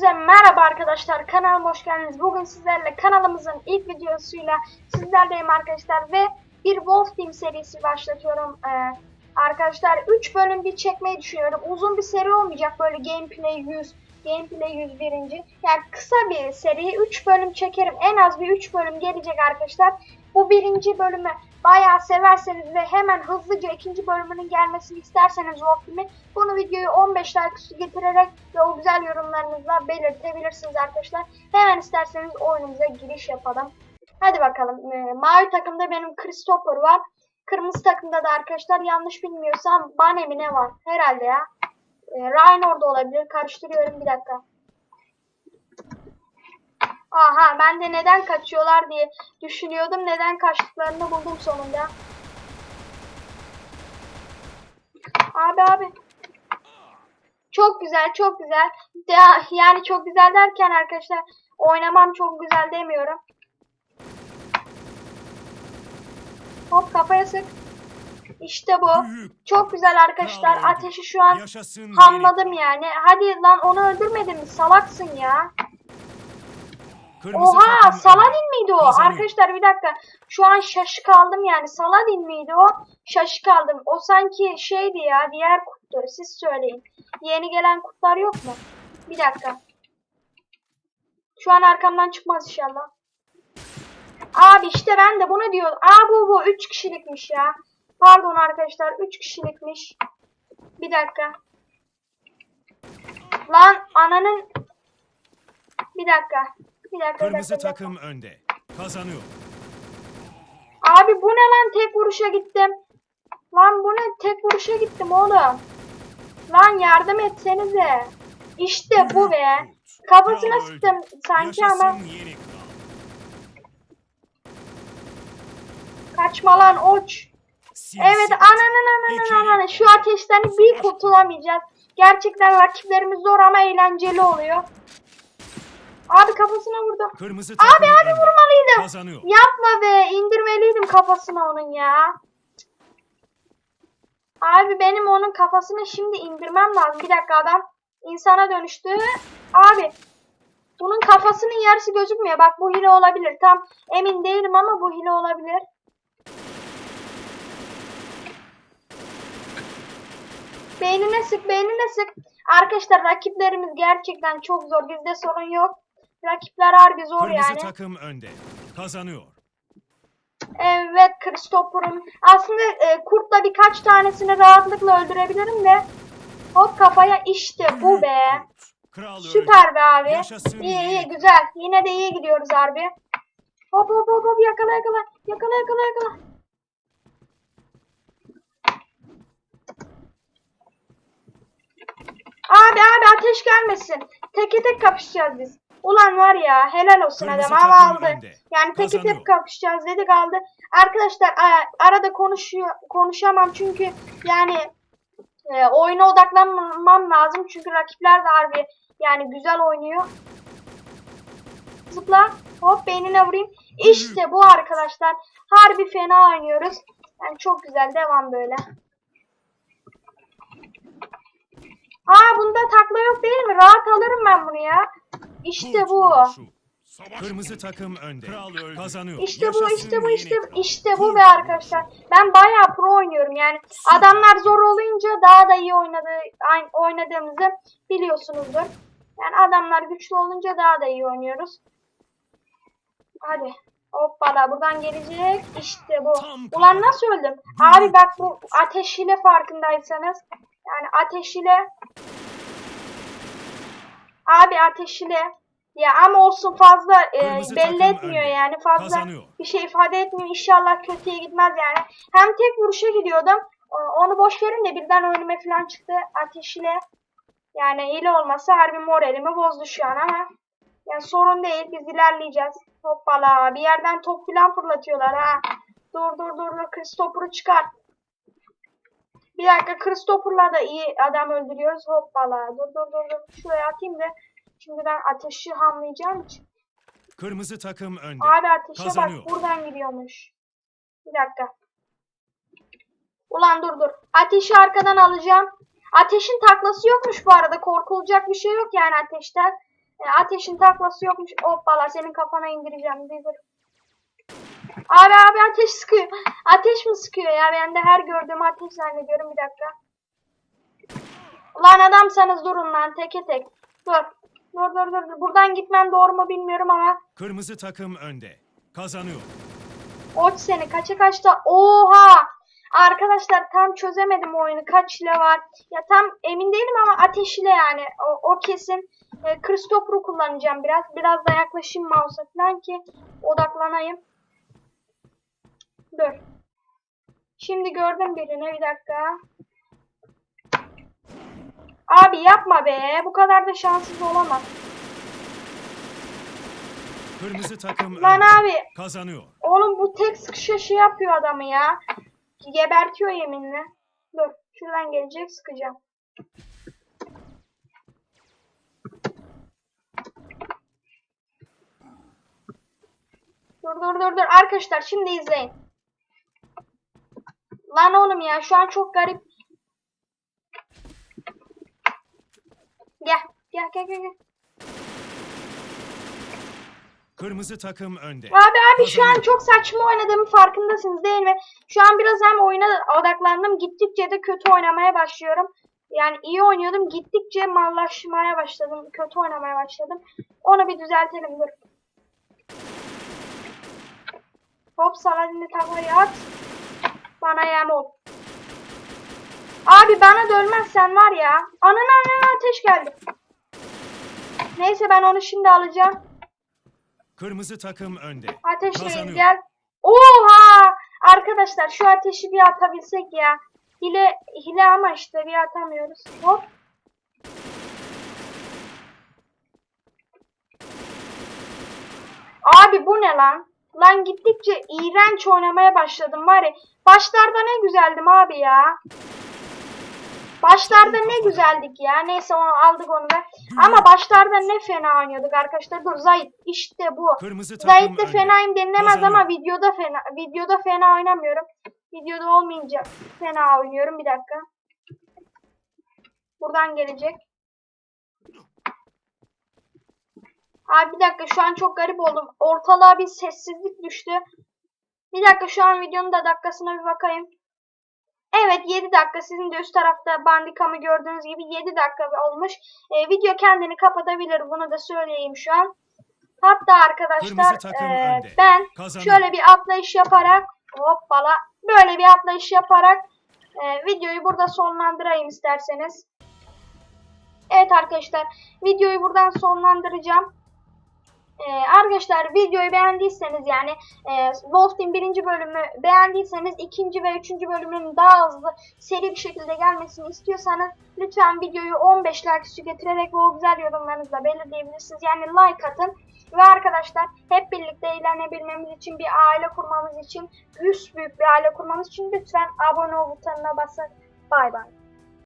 Hepinize merhaba arkadaşlar. Kanalıma hoş geldiniz. Bugün sizlerle kanalımızın ilk videosuyla sizlerleyim arkadaşlar ve bir Wolf Team serisi başlatıyorum. Ee, arkadaşlar 3 bölüm bir çekmeyi düşünüyorum. Uzun bir seri olmayacak böyle gameplay 100, gameplay 101. Yani kısa bir seri 3 bölüm çekerim. En az bir 3 bölüm gelecek arkadaşlar. Bu birinci bölümü bayağı severseniz ve hemen hızlıca ikinci bölümünün gelmesini isterseniz Wolf Team'i bunu videoyu 15 like getirerek ve o güzel yorumlarınızla belirtebilirsiniz arkadaşlar. Hemen isterseniz oyunumuza giriş yapalım. Hadi bakalım. Ee, mavi takımda benim Christopher var. Kırmızı takımda da arkadaşlar yanlış bilmiyorsam Bane mi ne var? Herhalde ya. Ee, Ryan da olabilir. Karıştırıyorum bir dakika. Aha ben de neden kaçıyorlar diye düşünüyordum. Neden kaçtıklarını buldum sonunda. Abi abi. Çok güzel, çok güzel. Ya, yani çok güzel derken arkadaşlar oynamam çok güzel demiyorum. Hop kafaya sık. İşte bu. Çok güzel arkadaşlar. Ateşi şu an hamladım yani. Hadi lan onu öldürmedin mi? Salaksın ya. Kırmızı Oha takım Saladin miydi o? Kazanıyor. Arkadaşlar bir dakika. Şu an şaşı kaldım yani. Saladin miydi o? Şaşı kaldım. O sanki şeydi ya diğer kurttu. Siz söyleyin. Yeni gelen kurtlar yok mu? Bir dakika. Şu an arkamdan çıkmaz inşallah. Abi işte ben de bunu diyorum. Aa bu bu 3 kişilikmiş ya. Pardon arkadaşlar 3 kişilikmiş. Bir dakika. Lan ananın bir dakika. Bir Kırmızı dakika, bir dakika. takım önde. Kazanıyor. Abi bu ne lan tek vuruşa gittim. Lan bu ne tek vuruşa gittim oğlum. Lan yardım etsenize. İşte bu be. Kafasına sıktım sanki Yaşasın ama yeni kaçma lan oç. Evet ananın ananın ananın şu ateşten bir kurtulamayacağız. Gerçekten rakiplerimiz zor ama eğlenceli oluyor. Abi kafasına vurdu. Kırmızı Abi abi vurmalıydım. Kazanıyor. Yapma be indirmeliydim kafasına onun ya. Abi benim onun kafasını şimdi indirmem lazım. Bir dakika adam insana dönüştü. Abi bunun kafasının yarısı gözükmüyor. Bak bu hile olabilir. Tam emin değilim ama bu hile olabilir. Beynine sık, beynine sık. Arkadaşlar rakiplerimiz gerçekten çok zor. Bizde sorun yok. Rakipler harbi zor Kırmızı yani. takım önde. Kazanıyor. Evet Christopher'ım. Aslında e, kurtla birkaç tanesini rahatlıkla öldürebilirim de. Hop kafaya işte bu be. Kral. Süper be abi. Yaşasın İyi iyi güzel. Yine de iyi gidiyoruz harbi. Hop hop hop hop yakala yakala. Yakala yakala yakala. Abi abi ateş gelmesin. Teke tek kapışacağız biz. Ulan var ya helal olsun Kırmızı adam ama aldı. önde. Yani Kazanıyor. tek kapışacağız dedik aldı. Arkadaşlar arada konuşuyor konuşamam çünkü yani e, oyuna odaklanmam lazım çünkü rakipler de harbi yani güzel oynuyor. Zıpla. Hop beynine vurayım. İşte bu arkadaşlar. Harbi fena oynuyoruz. Yani çok güzel. Devam böyle. Aa bunda takla yok değil mi? Rahat alırım ben bunu ya. İşte bu. Kırmızı takım önde. Kral öldü. Kazanıyor. İşte bu, işte bu, işte kral. işte bu be arkadaşlar. Ben bayağı pro oynuyorum yani. Adamlar zor olunca daha da iyi oynadığı aynı oynadığımızı biliyorsunuzdur. Yani adamlar güçlü olunca daha da iyi oynuyoruz. Hadi. Hoppala buradan gelecek. İşte bu. Ulan nasıl öldüm? Abi bak bu ateş ile farkındaysanız. Yani ateş ile Abi ateş ile ya ama olsun fazla e, belli etmiyor yani fazla Kazanıyor. bir şey ifade etmiyor. İnşallah kötüye gitmez yani. Hem tek vuruşa gidiyordum. Onu boş verin de birden önüme falan çıktı ateş ile. Yani hile olmasa harbi moralimi bozdu şu an ama yani sorun değil biz ilerleyeceğiz. Hoppala bir yerden top falan fırlatıyorlar ha. Dur dur dur dur Christopher'ı çıkar. Bir dakika Christopher'la da iyi adam öldürüyoruz. Hoppala dur dur dur dur. Şuraya atayım da şimdi ben ateşi hamlayacağım için. Kırmızı takım önde. Abi ateşe Kazanıyor. bak buradan gidiyormuş. Bir dakika. Ulan dur dur. Ateşi arkadan alacağım. Ateşin taklası yokmuş bu arada. Korkulacak bir şey yok yani ateşten. E, ateşin taklası yokmuş. Hoppala senin kafana indireceğim. Bir dur. Abi abi ateş sıkıyor. Ateş mi sıkıyor ya? Ben de her gördüğüm ateş zannediyorum. Bir dakika. Lan adamsanız durun lan teke tek. Dur. Dur dur dur. Buradan gitmem doğru mu bilmiyorum ama. Kırmızı takım önde. Kazanıyor. Oç seni kaça kaçta? Oha! Arkadaşlar tam çözemedim oyunu. Kaç ile var? Ya tam emin değilim ama ateş ile yani. O, o kesin. E, Christopher'ı kullanacağım biraz. Biraz da yaklaşayım mouse'a falan ki odaklanayım. Dur. Şimdi gördüm birini. Bir dakika. Abi yapma be. Bu kadar da şanssız olamaz. Kırmızı takım Lan abi. Kazanıyor. Oğlum bu tek sıkışa şey yapıyor adamı ya. Gebertiyor yeminle. Dur şuradan gelecek sıkacağım. Dur dur dur dur arkadaşlar şimdi izleyin. Lan oğlum ya şu an çok garip. Gel gel gel gel. gel. Kırmızı takım önde. Abi abi şu an çok saçma oynadığımın farkındasınız değil mi? Şu an biraz hem oyuna odaklandım. Gittikçe de kötü oynamaya başlıyorum. Yani iyi oynuyordum. Gittikçe mallaşmaya başladım. Kötü oynamaya başladım. Onu bir düzeltelim dur. Hop Saladin'i tavaya at. Bana yem ol. Abi bana dönmezsen var ya. Ananı ananı ateş geldi. Neyse ben onu şimdi alacağım. Kırmızı takım önde. Ateşleyin gel. Oha! Arkadaşlar şu ateşi bir atabilsek ya. Hile, hile ama işte bir atamıyoruz. Hop. Abi bu ne lan? Lan gittikçe iğrenç oynamaya başladım var ya. Başlarda ne güzeldim abi ya. Başlarda ne güzeldik ya. Neyse onu aldık onu da. Ama başlarda ne fena oynuyorduk arkadaşlar. Dur Zayt işte bu. Zayt de fenayım denilemez Kazanıyor. ama videoda fena videoda fena oynamıyorum. Videoda olmayınca fena oynuyorum. Bir dakika. Buradan gelecek. Abi bir dakika şu an çok garip oldum. Ortalığa bir sessizlik düştü. Bir dakika şu an videonun da dakikasına bir bakayım. Evet 7 dakika sizin de üst tarafta bandikamı gördüğünüz gibi 7 dakika olmuş. Ee, video kendini kapatabilir bunu da söyleyeyim şu an. Hatta arkadaşlar önde. ben Kazanıyor. şöyle bir atlayış yaparak hoppala böyle bir atlayış yaparak ee, videoyu burada sonlandırayım isterseniz. Evet arkadaşlar videoyu buradan sonlandıracağım. Ee, arkadaşlar videoyu beğendiyseniz yani e, Wolf Team birinci bölümü beğendiyseniz ikinci ve üçüncü bölümün daha hızlı seri bir şekilde gelmesini istiyorsanız lütfen videoyu 15 like üstü getirerek ve o güzel yorumlarınızla belirleyebilirsiniz. Yani like atın ve arkadaşlar hep birlikte eğlenebilmemiz için bir aile kurmamız için üst büyük bir aile kurmamız için lütfen abone ol butonuna basın. Bay bay.